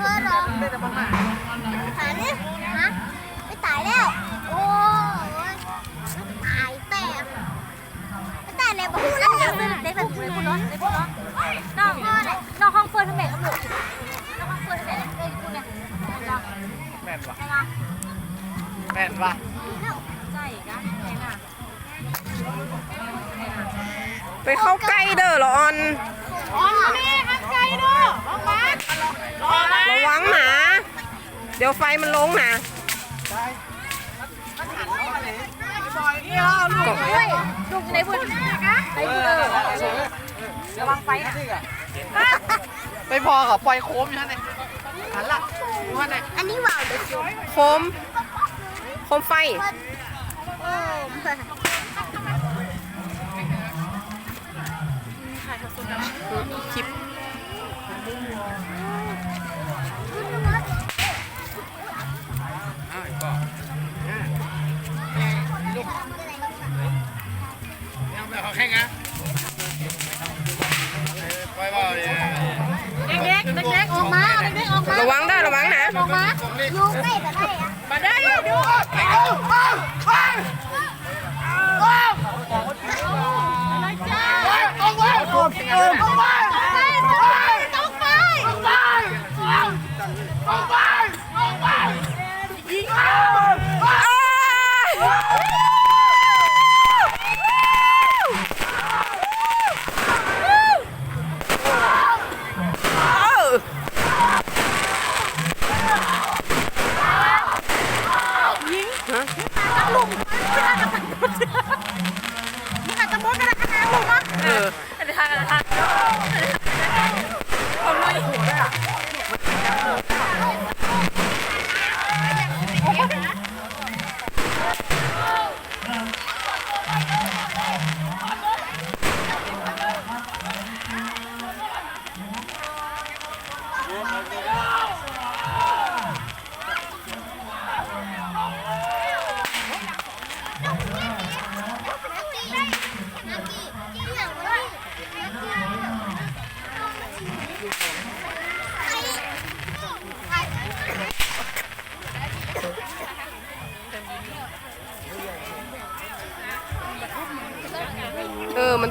ธอเหรอเป็นแต่ปราหาเนี่ยฮะไม่ตายแล้ว โอ้ยตายแต่ไม่ตายเลยบอกแล้วจะซื้อได้แบบไหนคุณน้องได้คุณน้องน้องน้องห้องเฟิร์นทำไมครับลูน้องห้องเฟิร์นทำไมเอ้ยคุณเนี่ยแม่นวะแม่นวะใช่นะใช่น่ะไปเข้าใกล้เด้อหรอออนข้างใจด้วยน้องบ้านรอนะ ระวังหนา เดี๋ยวไฟมันลงนะบเราลูกเฮ้ยลูกในพุ่นในพุ่นเออระวังไฟนะไปพอกับปล่อยโคมอยู่นั่นเองหันละอยู่นั่นองอันนี้ว่าวเด็กโคม โคมไฟคลิป ยังไม่เขาแข่งนะปล่อยบ่อยเด็กๆเด็กๆออกมาเด็กๆออ ออมัน